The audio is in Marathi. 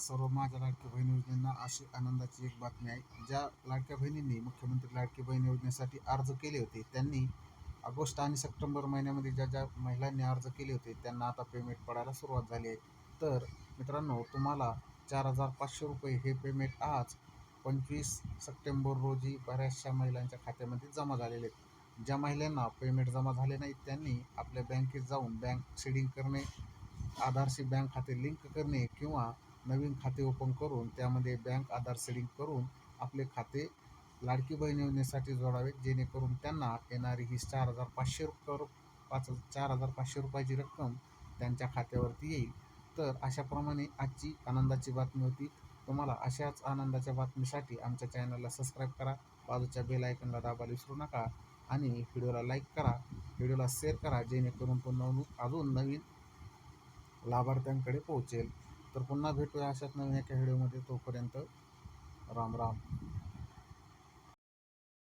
सर्व माझ्या लाडक्या बहीण योजनेंना अशी आनंदाची एक बातमी आहे. ज्या लाडक्या बहिणींनी मुख्यमंत्री लाडकी बहीण योजनेसाठी अर्ज केले होते त्यांनी ऑगस्ट आणि सप्टेंबर महिन्यामध्ये ज्या ज्या महिलांनी अर्ज केले होते त्यांना आता पेमेंट पडायला सुरुवात झाली आहे. तर मित्रांनो तुम्हाला चार हजार पाचशे रुपये हे पेमेंट आज पंचवीस सप्टेंबर रोजी बऱ्याचशा महिलांच्या खात्यामध्ये जमा झालेले आहेत. ज्या महिलांना पेमेंट जमा झाले नाहीत त्यांनी आपल्या बँकेत जाऊन बँक शेडिंग करणे आधारशी बँक खाते लिंक करणे किंवा नवीन खाते ओपन करून त्यामध्ये बँक आधार सेडिंग करून आपले खाते लाडकी बहीण योजनेसाठी जोडावे जेणेकरून त्यांना येणारी ही चार हजार पाचशे रुपये पाच चार हजार पाचशे रुपयाची रक्कम त्यांच्या खात्यावरती येईल. तर अशाप्रमाणे आजची आनंदाची बातमी होती. तुम्हाला अशाच आनंदाच्या बातमीसाठी आमच्या चॅनलला सबस्क्राईब करा. बाजूच्या बेल आयकनला दाबायला विसरू नका आणि व्हिडिओला लाईक करा. व्हिडिओला शेअर करा जेणेकरून तो नव अजून नवीन लाभार्थ्यांकडे पोहोचेल. तर पुन्हा भेटूया अशाच नवीन एका व्हिडिओमध्ये तोपर्यंत राम राम.